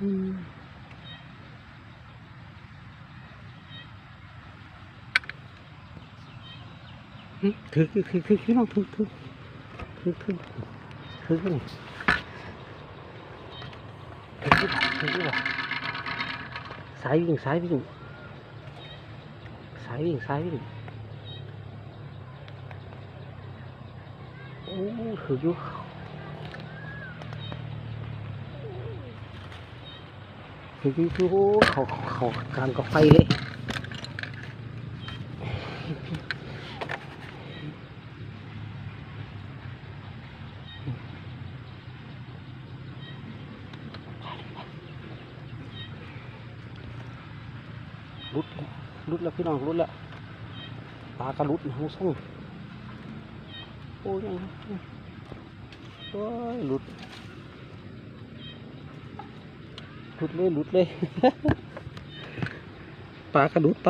อืมหึถือถือถือถือถือน้องถือถือถือถือถือถือนี่ถือถือถือถือสายวิ่งสายวิ่งสายวิ่งสายวิ่งโอ้ถืออยู่ ถืออยู่ถือโอ้เขาเขากลางกับไฟเลยรุดแล้วรุดแล้วพี่น้องรุดแล้วปลากระรุดนะหูส่งโอ้ยยังโอ้ยหลุด หลุดเลยหลุดเลย ปลากระดุดปลา